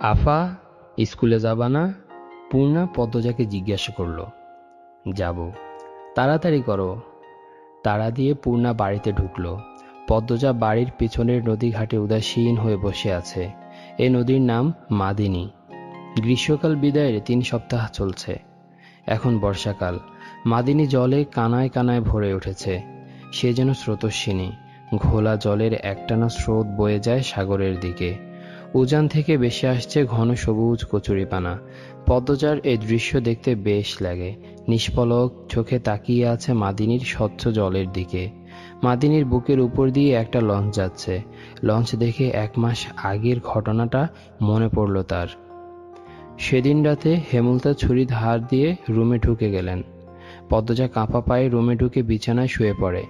আফা স্কুলে যাবা না? পূর্ণা পদ্মজাকে জিজ্ঞাসা করল। যাব। তাড়াতাড়ি করো। তাড়া দিয়ে পূর্ণা বাড়িতে ঢুকল। পদ্মজা বাড়ির পিছনের নদী ঘাটে উদাসীন হয়ে বসে আছে। এই নদীর নাম মাদিনী। গ্রীষ্মকাল বিদায়ের তিন সপ্তাহ চলছে। এখন বর্ষাকাল। মাদিনী জলে কানায় কানায় ভরে উঠেছে। সে যেন স্রোতস্বিনী। ঘোলা জলের একটানা স্রোত বয়ে যায় সাগরের দিকে। উজান থেকে বেশি আসছে ঘন সবুজ কচুরিপানা পদ্মজার এই দৃশ্য দেখতে বেশ লাগে। নিষ্পলক চোখে তাকিয়ে আছে মাদিনীর স্বচ্ছ জলের দিকে। মাদিনীর বুকের উপর দিয়ে একটা লঞ্চ যাচ্ছে। লঞ্চ দেখে এক মাস আগের ঘটনাটা মনে পড়ল তার। সেদিন রাতে হেমলতা ছুরি ধার দিয়ে রুমে ঢুকে গেলেন। পদ্মজা কাঁপা পায়ে রুমে ঢুকে বিছানায় শুয়ে পড়ে।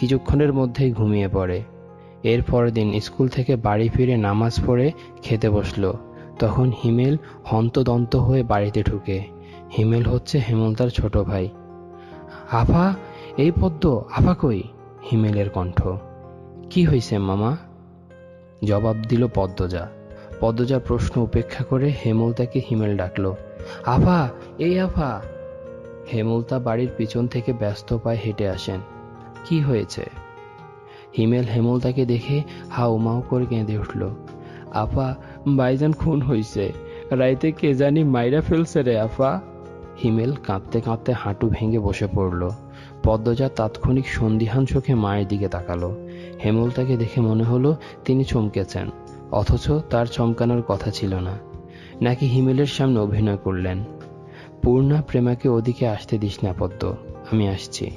কিছুক্ষণের মধ্যেই ঘুমিয়ে পড়ে। এর পরের দিন স্কুল থেকে বাড়ি ফিরে নামাজ পড়ে খেতে বসল। তখন হিমেল হন্তদন্ত হয়ে বাড়িতে ঢুকে। হিমেল হচ্ছে হেমলতার ছোট ভাই। আফা, এই পদ্ম আফা কই? হিমেলের কণ্ঠ। কি হয়েছে মামা? জবাব দিল পদ্মজা। পদ্মজা প্রশ্ন উপেক্ষা করে হেমলতাকে হিমেল ডাকল। আফা, এই আফা! হেমলতা বাড়ির পিছন থেকে ব্যস্ত পায়ে হেঁটে আসেন। কি হয়েছে? হিমেল হেমলতাকে দেখে হাউ মাউ করে কেঁদে উঠল। আপা, বাইজান খুন হইছে। রাইতে কে জানি মাইরা ফেলছে রে আফা হিমেল কাঁদতে কাঁদতে হাঁটু ভেঙে বসে পড়ল। পদ্মজা তাৎক্ষণিক সন্দিহান চোখে মায়ের দিকে তাকালো। হেমলতাকে দেখে মনে হলো তিনি চমকেছেন, অথচ তার চমকানোর কথা ছিল না। নাকি হিমেলের সামনে অভিনয় করলেন? পূর্ণা, প্রেমাকে ওদিকে আসতে দিস না পদ্ম, আমি আসছি।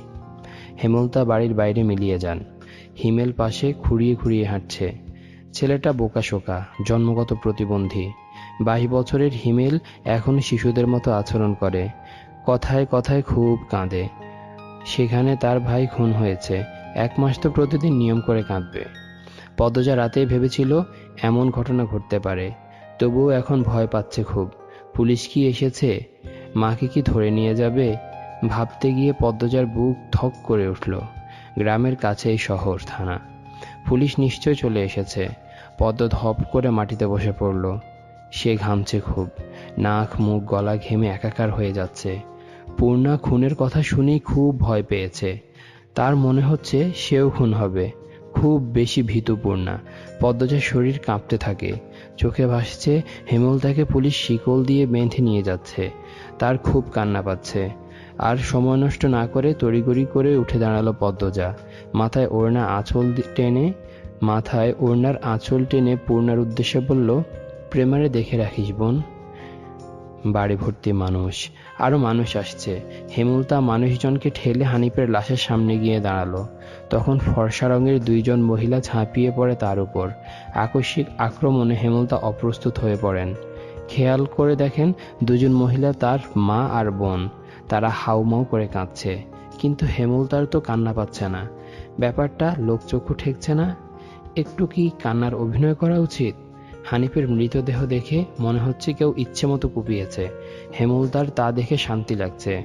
হেমলতা বাড়ির বাইরে মিলিয়ে যান। হিমেল পাশে খুঁড়িয়ে খুঁড়িয়ে হাঁটছে। ছেলেটা বোকাশোকা, জন্মগত প্রতিবন্ধী। বাইশ বছরের হিমেল এখন শিশুদের মতো আচরণ করে। কথায় কথায় খুব কাঁদে। সেখানে তার ভাই খুন হয়েছে। এক মাস তো প্রতিদিন নিয়ম করে কাঁদবে। পদ্মজা রাতেই ভেবেছিল এমন ঘটনা ঘটতে পারে। তবুও এখন ভয় পাচ্ছে খুব। পুলিশ কি এসেছে? মাকে কি ধরে নিয়ে যাবে? ভাবতে গিয়ে পদ্মজার বুক থক করে উঠল। গ্রামের কাছেই শহর থানা। পুলিশ নিশ্চয় চলে এসেছে। পদ্ম ধপ করে মাটিতে বসে পড়ল। সে ঘামছে খুব। নাক, মুখ, গলা ঘেমে একাকার হয়ে যাচ্ছে। পূর্ণা খুনের কথা শুনেই খুব ভয় পেয়েছে। তার মনে হচ্ছে সেও খুন হবে। খুব বেশি ভীতু পূর্ণা। পদ্মজার শরীর কাঁপতে থাকে। চোখে ভাসছে হেমলতাকে পুলিশ শিকল দিয়ে বেঁধে নিয়ে যাচ্ছে। তার খুব কান্না পাচ্ছে। আর সময় নষ্ট না করে তড়িগড়ি করে উঠে দাঁড়াল পদ্মজা। মাথায় ওড়না আঁচল টেনে, মাথায় ওড়নার আঁচল টেনে পূর্ণার উদ্দেশ্যে বলল, প্রেমারে দেখে রাখিস, বোন। বাড়ি ভর্তি মানুষ আরও মানুষ আসছে। হেমলতা মানুষজনকে ঠেলে হানিফের লাশের সামনে গিয়ে দাঁড়াল। তখন ফর্সা রঙের দুইজন মহিলা ঝাঁপিয়ে পড়ে তার উপর। আকস্মিক আক্রমণে হেমলতা অপ্রস্তুত হয়ে পড়েন। খেয়াল করে দেখেন দুজন মহিলা তার মা আর বোন। তারা হাউমাউ করে কাঁদছে। কিন্তু হেমলতার তো কান্না পাচ্ছে না। ব্যাপারটা লোকচক্ষু ঠেকছে না। একটু কি কান্নার অভিনয় করা উচিত? হানিফের মৃতদেহ দেখে মনে হচ্ছে কেউ ইচ্ছে মতো কুপিয়েছে। হেমলতার তা দেখে শান্তি লাগছে।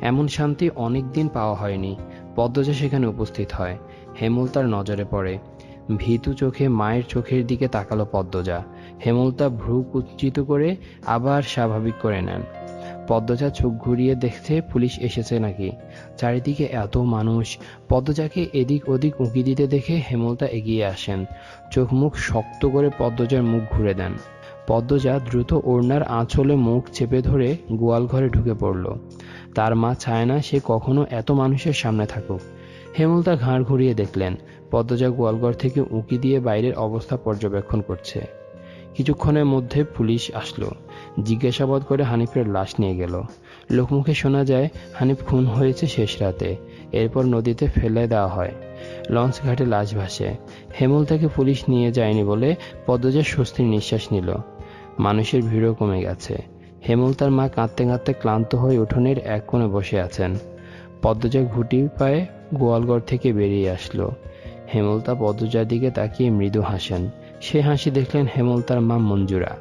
এমন শান্তি অনেক দিন পাওয়া হয়নি। পদ্মজা সেখানে উপস্থিত হয়। হেমলতার নজরে পড়ে। ভীতু চোখে মায়ের চোখের দিকে তাকালো পদ্মজা। হেমলতা ভ্রু কুঞ্চিত করে আবার স্বাভাবিক করে নেন। পদ্মজা চোখ ঘুরিয়ে দেখছে পুলিশ এসেছে নাকি। চারিদিকে এত মানুষ। পদ্মজাকে এদিক ওদিক উঁকি দিতে দেখে হেমলতা এগিয়ে আসেন। চোখ মুখ শক্ত করে পদ্মজার মুখ ঘুরে দেন। পদ্মজা দ্রুত ওড়নার আঁচলে মুখ চেপে ধরে গোয়াল ঘরে ঢুকে পড়ল। তার মা চায় না সে কখনো এত মানুষের সামনে থাকুক। হেমলতা ঘাড় ঘুরিয়ে দেখলেন, পদ্মজা গোয়ালঘর থেকে উঁকি দিয়ে বাইরের অবস্থা পর্যবেক্ষণ করছে। কিছুক্ষণের মধ্যে পুলিশ আসলো। জিজ্ঞাসাবাদ করে হানিফের লাশ নিয়ে গেল। লোকমুখে শোনা যায়, হানিফ খুন হয়েছে শেষ রাতে। এরপর নদীতে ফেলে দেওয়া হয়। লঞ্চ ঘাটে লাশ ভাসে। হেমল তাকে পুলিশ নিয়ে যায়নি বলে পদ্মজা স্বস্তির নিঃশ্বাস নিল। মানুষের ভিড়ও কমে গেছে। হেমলতার মা কাঁদতে কাঁদতে ক্লান্ত হয়ে উঠোনের এক কোণে বসে আছেন। পদ্মজা ঘুটি পায়ে গোয়ালঘর থেকে বেরিয়ে আসলো। হেমলতা পদ্মজার দিকে তাকিয়ে মৃদু হাসেন। সে হাসি দেখলেন হেমলতার মা মঞ্জুরা।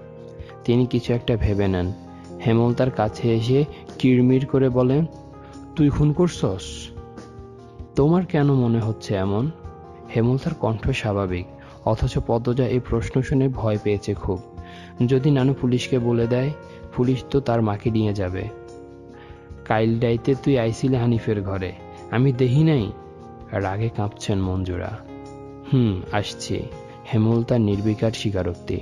তিনি কিছু একটা ভেবে নেন। হেমলতার কাছে এসে কিরমির করে বলেন তুই খুন করছস? তোমার কেন মনে হচ্ছে এমন? হেমলতার কণ্ঠ স্বাভাবিক, অথচ পদ্মজা এই প্রশ্ন শুনে ভয় পেয়েছে খুব। যদি নানু পুলিশকে বলে দেয়, পুলিশ তো তার মাকে নিয়ে যাবে। কাইল ডাইতে তুই আইছিলে হানিফের ঘরে, আমি দেখি নাই? রাগে কাঁপছেন মঞ্জুরা। হুম, আসছি। হেমল তার নির্বিকার স্বীকারোক্তি।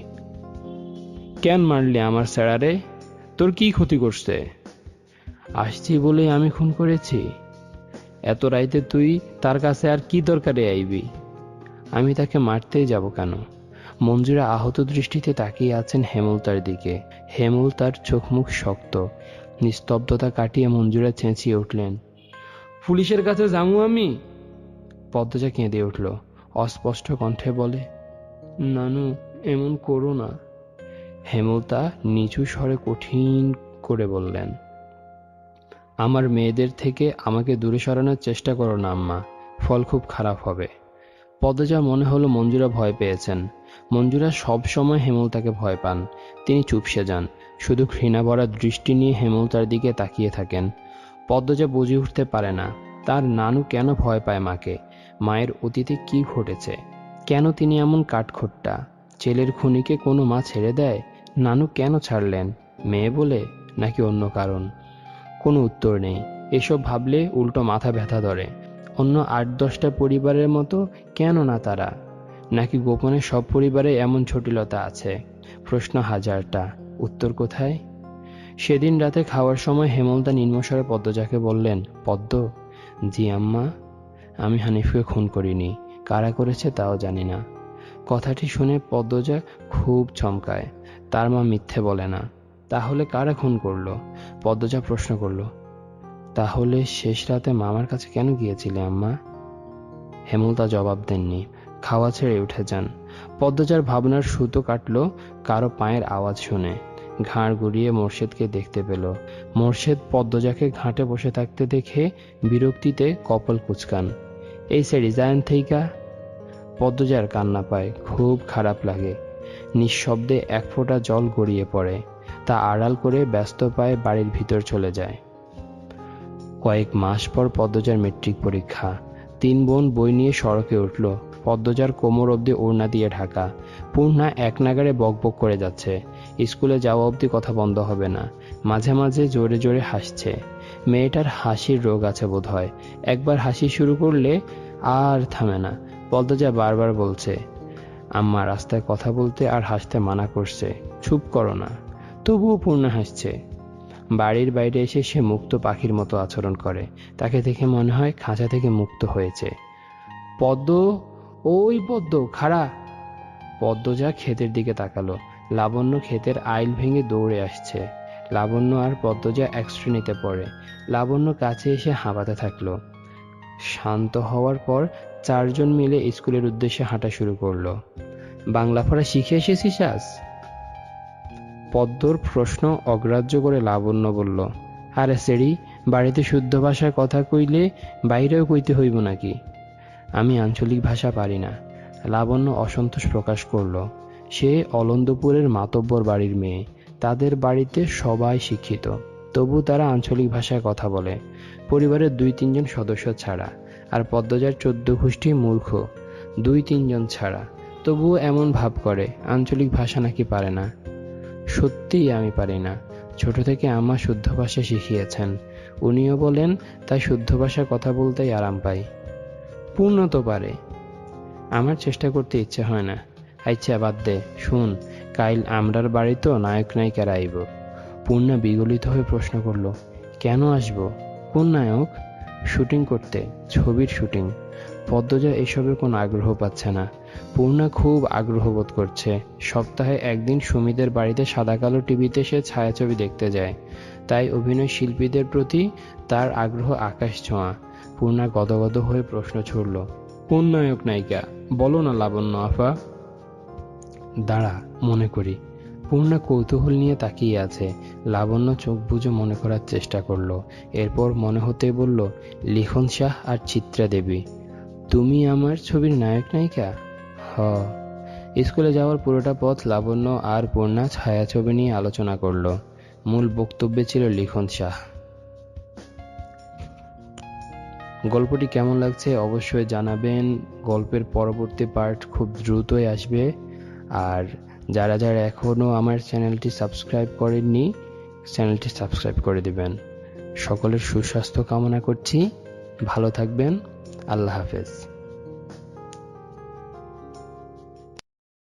কেন মারলি আমার স্যারারে? তোর কি ক্ষতি করছে? আসছি বলে আমি খুন করেছি। এত রাইতে তুই তার কাছে আর কি দরকারে আইবি? আমি তাকে মারতেই যাব কেন? মঞ্জুরা আহত দৃষ্টিতে তাকিয়ে আছেন হেমলতার দিকে। হেমল তার চোখ মুখ শক্ত। নিস্তব্ধতা কাটিয়ে মঞ্জুরা চেঁচিয়ে উঠলেন। পুলিশের কাছে যামু আমি? পদ্মজা কেঁদে উঠল। অস্পষ্ট কণ্ঠে বলে নানু, এমন করো না। হেমলতা নিচু স্বরে কঠিন করে বললেন, আমার মেয়েদের থেকে আমাকে দূরে সরানোর চেষ্টা করো না, আম্মা। ফল খুব খারাপ হবে। পদ্মজা মনে হলো মঞ্জুরা ভয় পেয়েছেন। মঞ্জুরা সব সময় হেমলতাকে ভয় পান। তিনি চুপসে যান। শুধু ঘৃণা ভরা দৃষ্টি নিয়ে হেমলতার দিকে তাকিয়ে থাকেন। পদ্মজা বুঝে উঠতে পারে না, তার নানু কেন ভয় পায় মাকে? মায়ের অতীতে কি ঘটেছে? কেন তিনি এমন কাঠখোট্টা? ছেলের খুনিকে কোনো মা ছেড়ে দেয়? নানু কেন ছাড়লেন? মেয়ে বলে, নাকি অন্য কারণ? কোনো উত্তর নেই। এসব ভাবলে উল্টো মাথা ব্যথা ধরে। অন্য আট দশটা পরিবারের মতো কেন না তারা? নাকি গোপনে সব পরিবারে এমন জটিলতা আছে? প্রশ্ন হাজারটা। উত্তর কোথায়? সেদিন রাতে খাওয়ার সময় হেমলতা নিম্নস্বরে পদ্মজাকে বললেন, পদ্ম, জি আম্মা, আমি হানিফকে খুন করিনি। কারা করেছে তাও জানি না। কথাটি শুনে পদ্মজা খুব চমকায়। তার মা মিথ্যে বলে না। তাহলে কারা খুন করল? পদ্মজা প্রশ্ন করল, তাহলে শেষ রাতে মামার কাছে কেন গিয়েছিলে আম্মা? হেমলতা জবাব দেননি, খাওয়া ছেড়ে উঠে যান। পদ্মজার ভাবনার সুতো কাটলো, কারও পায়ের আওয়াজ শুনে। ঘাড় গুড়িয়ে মোর্শেদকে দেখতে পেল। মোর্শেদ পদ্মজাকে ঘাটে বসে থাকতে দেখে বিরক্তিতে কপাল কুচকান। এই সে জায়ন থেইকা পদ্মজার কান্না পায়, খুব খারাপ লাগে। নিঃশব্দে এক ফোঁটা জল গড়িয়ে পড়ে, তা আড়াল করে ব্যস্ত পায়ে বাড়ির ভিতর চলে যায়। কয়েক মাস পর পদ্মজার মেট্রিক পরীক্ষা। তিন বোন বই নিয়ে সড়কে উঠল। পদ্মজার কোমর অবধি ওড়না দিয়ে ঢাকা। পূর্ণা এক নাগারে বকবক করে যাচ্ছে। স্কুলে যাওয়া অবধি কথা বন্ধ হবে না। মাঝে মাঝে জোরে জোরে হাসছে। মেয়েটার হাসির রোগ আছে বোধ হয় একবার হাসি শুরু করলে আর থামে না। পদ্মজা বারবার বলছে, আম্মা, রাস্তায় কথা বলতে আর হাসতে মানা করছে। চুপ করো না। তবুও পূর্ণা হাসছে। বাড়ির বাইরে এসে সে মুক্ত পাখির মতো আচরণ করে। তাকে দেখে মনে হয় খাঁচা থেকে মুক্ত হয়েছে। পদ্ম ওই পদ্ম, খাড়া। পদ্মজা ক্ষেতের দিকে তাকালো। লাবণ্য ক্ষেতের আইল ভেঙে দৌড়ে আসছে। লাবণ্য আর পদ্মজা এক শ্রেণীতে পড়ে। লাবণ্য কাছে এসে হাঁপাতে থাকল। শান্ত হওয়ার পর চারজন মিলে স্কুলের উদ্দেশ্যে হাঁটা শুরু করল। বাংলা পড়া শিখে এসেছিস আজ? পদ্মর প্রশ্ন অগ্রাহ্য করে লাবণ্য বলল, আরে সেরি, বাড়িতে শুদ্ধ ভাষায় কথা কইলে বাইরেও কইতে হইব নাকি? আমি আঞ্চলিক ভাষা পারি না। লাবণ্য অসন্তোষ প্রকাশ করল। সে অলন্দপুরের মাতব্বর বাড়ির মেয়ে। তাদের বাড়িতে সবাই শিক্ষিত। তবু তারা আঞ্চলিক ভাষায় কথা বলে। পরিবারের দুই তিনজন সদস্য ছাড়া। আর পদ্মজার চোদ্দ গোষ্ঠী মূর্খ। দুই তিনজন ছাড়া। তবুও এমন ভাব করে, আঞ্চলিক ভাষা নাকি পারে না। সত্যিই আমি পারি না। ছোট থেকে আমার শুদ্ধ ভাষা শিখিয়েছেন। উনিও বলেন, তাই শুদ্ধ ভাষায় কথা বলতেই আরাম পাই। পূর্ণ তো পারে। আমার চেষ্টা করতে ইচ্ছে হয় না। আচ্ছা বাদ দে, শুন, কাইল আমরার বাড়ি তো নায়ক নায়িকারা আইব। পূর্ণা বিগলিত হয়ে প্রশ্ন করল, কেন আসব? কোন নায়ক? শুটিং করতে, ছবির শুটিং। পদ্মজা এসবের কোনো আগ্রহ পাচ্ছে না। পূর্ণা খুব আগ্রহ বোধ করছে। সপ্তাহে একদিন সুমিদের বাড়িতে সাদা কালো টিভিতে সে ছায়াছবি দেখতে যায়। তাই অভিনয় শিল্পীদের প্রতি তার আগ্রহ আকাশ ছোঁয়া। পূর্ণা গদগদ হয়ে প্রশ্ন ছুড়ল, কোন নায়ক নায়িকা? বলো না লাবণ্য আফা। দাঁড়া, মনে করি। পূর্ণা কৌতূহল নিয়ে তাকিয়ে আছে। লাবণ্য চোখ বুঝে মনে করার চেষ্টা করল। এরপর মনে হতে বলল, লিখন শাহ আর চিত্রা দেবী। তুমি আমার ছবির নায়ক নায়িকা? হ। স্কুলে যাওয়ার পুরোটা পথ লাবণ্য আর পূর্ণা ছায়াছবি নিয়ে আলোচনা করল। মূল বক্তব্যে ছিল লিখন শাহ। গল্পটি কেমন লাগছে অবশ্যই জানাবেন। গল্পের পরবর্তী পার্ট খুব দ্রুতই আসবে। আর যারা যারা এখনও আমার চ্যানেলটি সাবস্ক্রাইব করেননি, চ্যানেলটি সাবস্ক্রাইব করে দেবেন। সকলের সুস্বাস্থ্য কামনা করছি। ভালো থাকবেন। আল্লাহ হাফেজ।